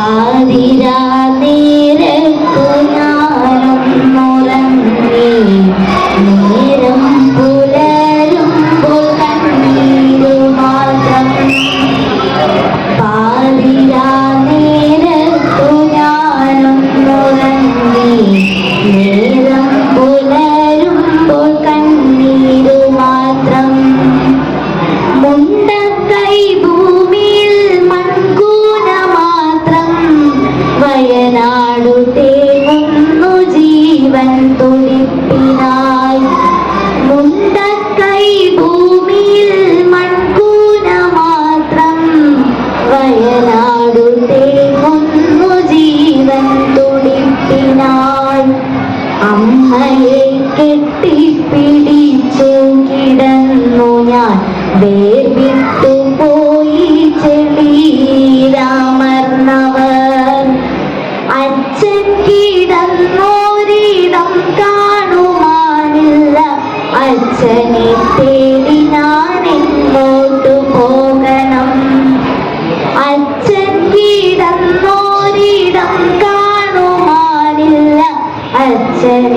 ஆதிரா തുടിപ്പിനായി അമ്മയെ കെട്ടിപ്പിടിച്ചു കിടന്നു ഞാൻ വേർവിട്ടു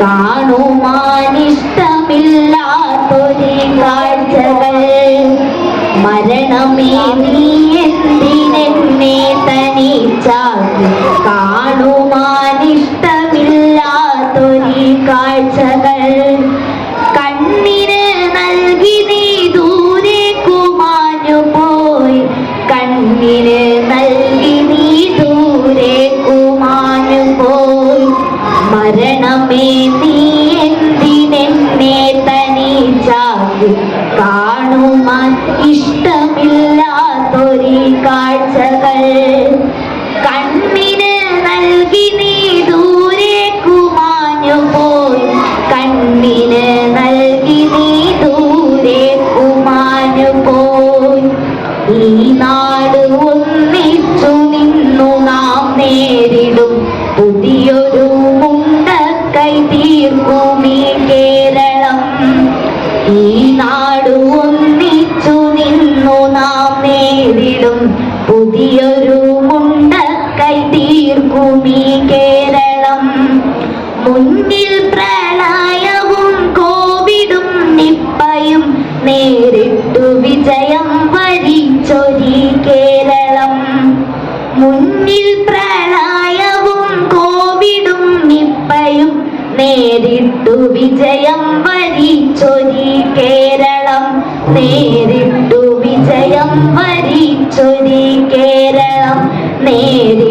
തനിച്ചാക്കി കാണുവാനിഷ്ടമില്ലാത്തൊരു കാഴ്ചകൾ. മരണമേ നീ എന്തിനെന്നെ തനിച്ചാക്കി കാണുമാനിഷ്ടമില്ലാത്തൊരു കാഴ്ചകൾ. ಈ ನಾಡು മുന്നിൽ പ്രളയവും കോവിഡും നിപ്പയും നേരിട്ടു വിജയം വരിച്ചൊരി കേരളം. നേരിട്ടു വിജയം വരിച്ചൊരി കേരളം. നേരിട്ടു